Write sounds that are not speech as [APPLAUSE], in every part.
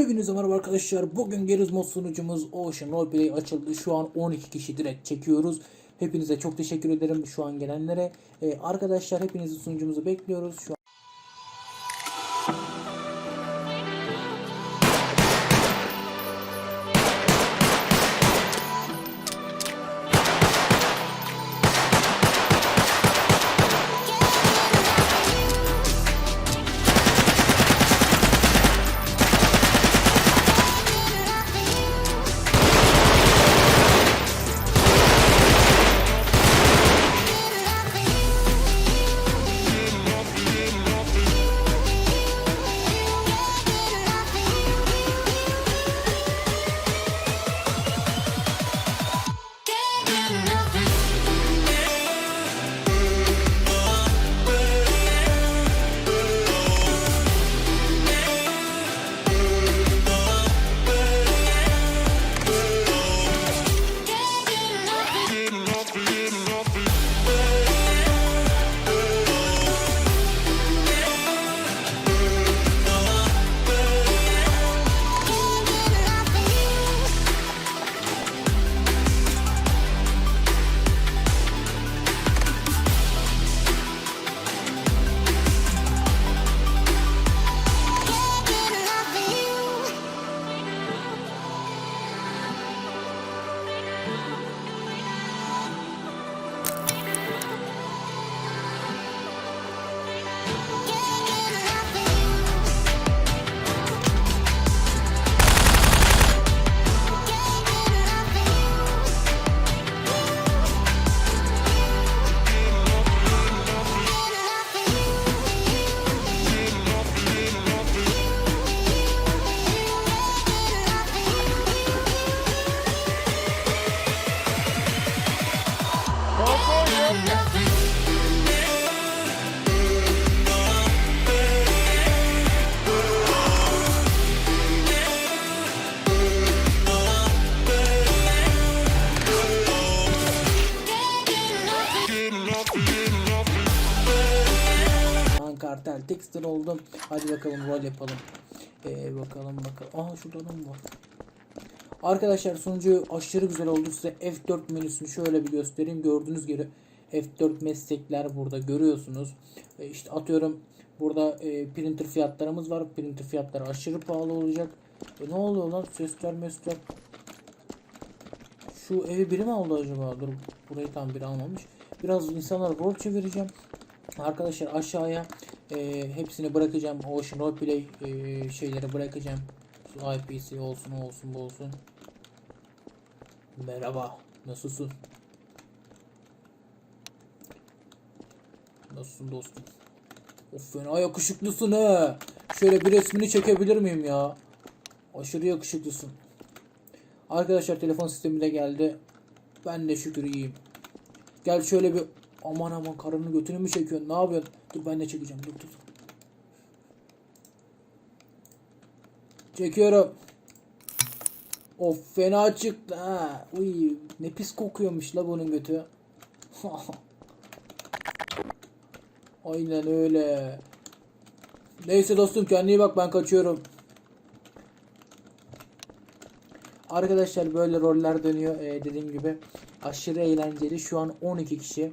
Hepinize merhaba arkadaşlar. Bugün Geriz Mod sunucumuz Ocean Roleplay açıldı. Şu an 12 kişi direkt çekiyoruz. Hepinize çok teşekkür ederim şu an gelenlere. Ee, arkadaşlar hepinizi sunucumuzu bekliyoruz. Şu an an texter oldum. Hadi bakalım rol yapalım. Ee, bakalım bakalım. Aa şurada adam var. Arkadaşlar sunucu aşırı güzel oldu. Size F4 menüsünü şöyle bir göstereyim. Gördüğünüz gibi F4 meslekler burada görüyorsunuz. E, işte atıyorum burada e, printer fiyatlarımız var. Printer fiyatları aşırı pahalı olacak. E, ne oluyor lan? Sesler mesler. Şu evi biri mi aldı acaba? Dur burayı tam biri almamış. Biraz insanlara rol çevireceğim. Arkadaşlar aşağıya e, hepsini bırakacağım. Ocean Roleplay e, şeyleri bırakacağım. IPC olsun olsun bu olsun. Merhaba. Nasılsın? Nasılsın dostum? Of fena yakışıklısın he. Şöyle bir resmini çekebilir miyim ya? Aşırı yakışıklısın. Arkadaşlar telefon sistemi de geldi. Ben de şükür iyiyim. Gel şöyle bir aman aman karının götünü mü çekiyorsun? Ne yapıyorsun? Dur ben de çekeceğim. Dur dur. Çekiyorum. Of fena çıktı ha. Uy ne pis kokuyormuş la bunun götü. [LAUGHS] Aynen öyle. Neyse dostum kendine bak ben kaçıyorum. Arkadaşlar böyle roller dönüyor ee, dediğim gibi. Aşırı eğlenceli. Şu an 12 kişi.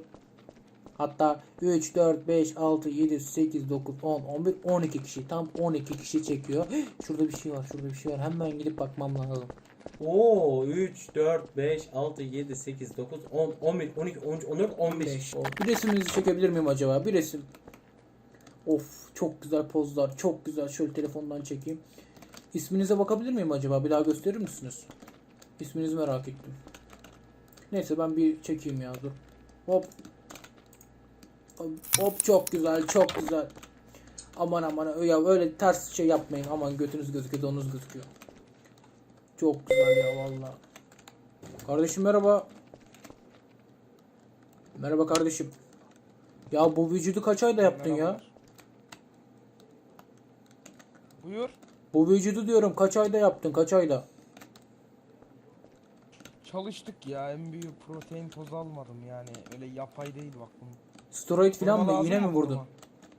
Hatta 3, 4, 5, 6, 7, 8, 9, 10, 11, 12 kişi. Tam 12 kişi çekiyor. [GASPS] Şurada bir şey var. Şurada bir şey var. Hemen gidip bakmam lazım. Oo 3, 4, 5, 6, 7, 8, 9, 10, 11, 12, 13, 14, 15. 5. Bir resiminizi çekebilir miyim acaba? Bir resim. Of çok güzel pozlar. Çok güzel. Şöyle telefondan çekeyim. İsminize bakabilir miyim acaba? Bir daha gösterir misiniz? İsminizi merak ettim. Neyse ben bir çekeyim ya dur. Hop. Hop çok güzel çok güzel. Aman aman ya öyle ters şey yapmayın. Aman götünüz gözüküyor donunuz gözüküyor. Çok güzel ya valla. Kardeşim merhaba. Merhaba kardeşim. Ya bu vücudu kaç ayda yaptın ya? Merhabalar. Buyur. Bu vücudu diyorum kaç ayda yaptın kaç ayda? Çalıştık ya. En büyük protein tozu almadım yani. Öyle yapay değil bak bunun. Steroid falan mı? İğne mi vurdun? vurma?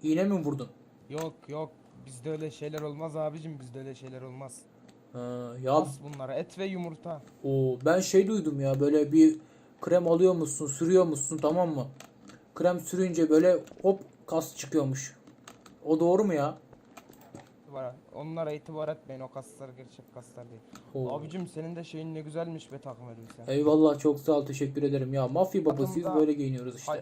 İğne mi vurdun? Yok yok. Bizde öyle şeyler olmaz abicim bizde öyle şeyler olmaz. Ha, ya As bunlara et ve yumurta. o ben şey duydum ya böyle bir krem alıyor musun, sürüyor musun tamam mı? Krem sürünce böyle hop kas çıkıyormuş. O doğru mu ya? Var. Onlara itibar etmeyin o kaslar gerçek kaslar değil. Oo. Abicim senin de şeyin ne güzelmiş be takım elbisen. Eyvallah çok sağ ol teşekkür ederim ya. Mafya babasıyız Takımda- böyle giyiniyoruz işte. Hay-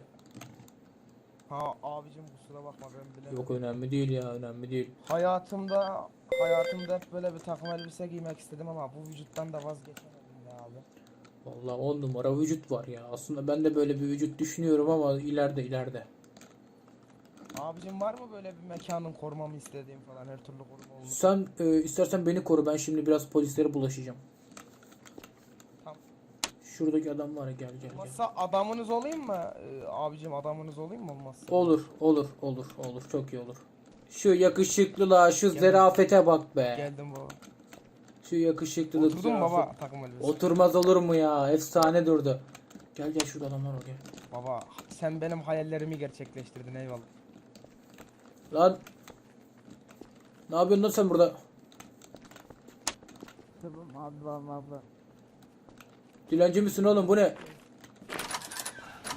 Ha abicim kusura bakma ben bilemedim. Yok önemli değil ya önemli değil. Hayatımda hayatımda hep böyle bir takım elbise giymek istedim ama bu vücuttan da vazgeçemedim ya abi. Vallahi on numara vücut var ya. Aslında ben de böyle bir vücut düşünüyorum ama ileride ileride. Abicim var mı böyle bir mekanın korumamı istediğim falan her türlü koruma olur. Sen e, istersen beni koru ben şimdi biraz polislere bulaşacağım. Şuradaki adam var ya gel gel gel. Olmazsa adamınız olayım mı? Ee, abicim adamınız olayım mı olmazsa? Olur olur olur olur çok iyi olur. Şu yakışıklılığa şu zerafete bak be. Geldim baba. Şu yakışıklılık Oturdun mu baba takım elbise? Oturmaz olur mu ya? Efsane durdu. Gel gel şurada adamlar var gel. Baba sen benim hayallerimi gerçekleştirdin eyvallah. Lan. Ne yapıyorsun lan sen burada? Tamam abla abla. Dilenci misin oğlum bu ne?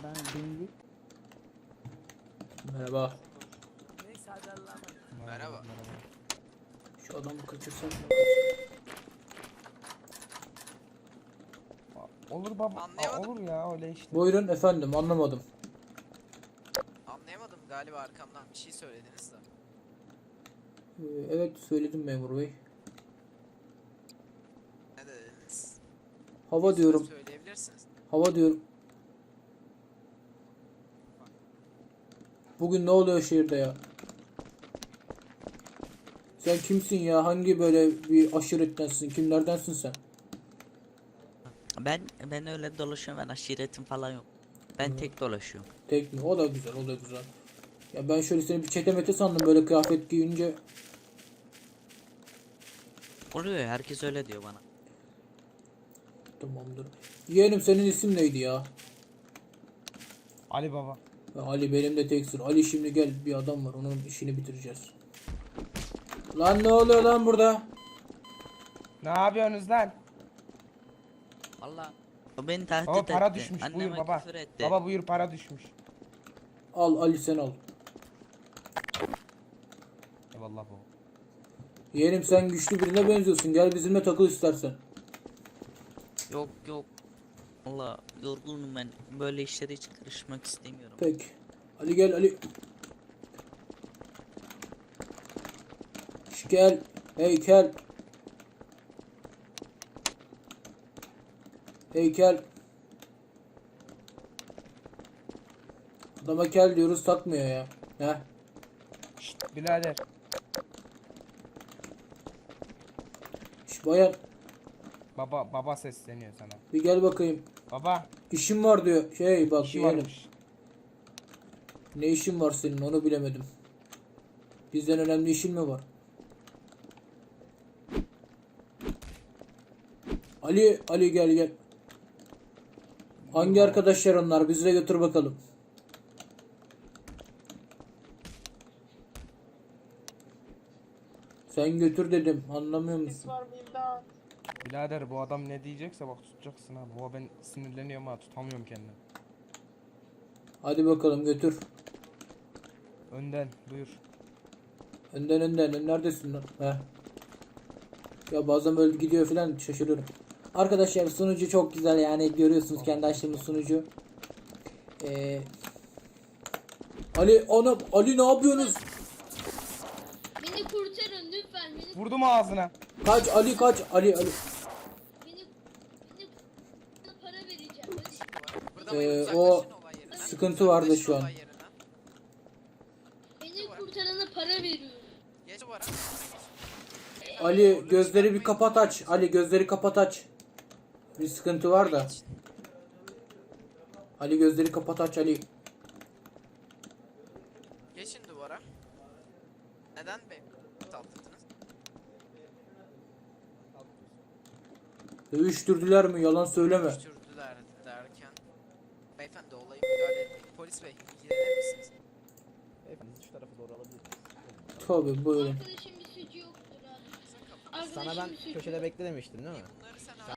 Ben Bingit. Merhaba. Merhaba. Şu adamı kaçırsak mı? Olur baba. Aa, Anlayamadım. olur ya öyle işte. Buyurun efendim anlamadım. Anlayamadım galiba arkamdan bir şey söylediniz de. Ee, evet söyledim memur bey. Ne dediniz? Hava diyorum. Söyleyebilirsiniz. Hava diyorum. Bugün ne oluyor şehirde ya? Sen kimsin ya? Hangi böyle bir aşirettensin? Kimlerdensin sen? Ben ben öyle dolaşıyorum ben aşiretim falan yok. Ben tek dolaşıyorum. Tek mi? O da güzel, o da güzel. Ya ben şöyle seni bir çetemete sandım böyle kıyafet giyince. Oluyor ya herkes öyle diyor bana. Tamamdır. Yeğenim senin isim neydi ya? Ali baba. Ya Ali benim de teksin. Ali şimdi gel bir adam var onun işini bitireceğiz. Lan ne oluyor lan burada? Ne yapıyorsunuz lan? Valla o beni tahdit Baba para etti. düşmüş Anneme buyur baba. küfür etti. Baba buyur para düşmüş. Al Ali sen al. Eyvallah baba. Yeğenim sen güçlü birine benziyorsun. Gel bizimle takıl istersen. Yok yok. Valla yorgunum ben. Böyle işlere hiç karışmak istemiyorum. Peki. Ali gel Ali. Şş, Gel. Heykel. Heykel. Adama kel diyoruz takmıyor ya. Heh. Şşt birader. Şş, bayan Baba baba sesleniyor sana. bir gel bakayım. Baba İşim var diyor. Şey bak işi yeğenim. varmış. Ne işin var senin onu bilemedim. Bizden önemli işin mi var? Ali, Ali gel gel. Hangi arkadaşlar onlar? Bize götür bakalım. Sen götür dedim. Anlamıyor musun? Birader bu adam ne diyecekse bak tutacaksın ha. Bu ben sinirleniyorum ha tutamıyorum kendimi. Hadi bakalım götür. Önden buyur. Önden önden. Neredesin lan? Heh. Ya bazen böyle gidiyor falan şaşırıyorum. Arkadaşlar sunucu çok güzel yani görüyorsunuz kendi açtığımız sunucu. Ee, Ali ana Ali ne yapıyorsunuz? Beni kurtarın lütfen. Beni Vurdum ağzına. Kaç Ali kaç Ali Ali. beni beni sana para vereceğim. Uzaklaşın o sıkıntı vardı şu an. Beni kurtarana para veriyorum. Ali gözleri bir kapat aç. Ali gözleri kapat aç. Bir sıkıntı var da. Ali gözleri kapat aç Ali. Geçin duvara. Neden saldırdınız? Dövüştürdüler mi? Yalan söyleme. Düşürdüler derken. Beyefendi olayı müdahale etmeyin. Polis bey ilgilenir misiniz? Tabii böyle. Arkadaşım bir suçu yoktur abi. Arkadaşım Sana ben bir suçu köşede bekle demiştim değil mi?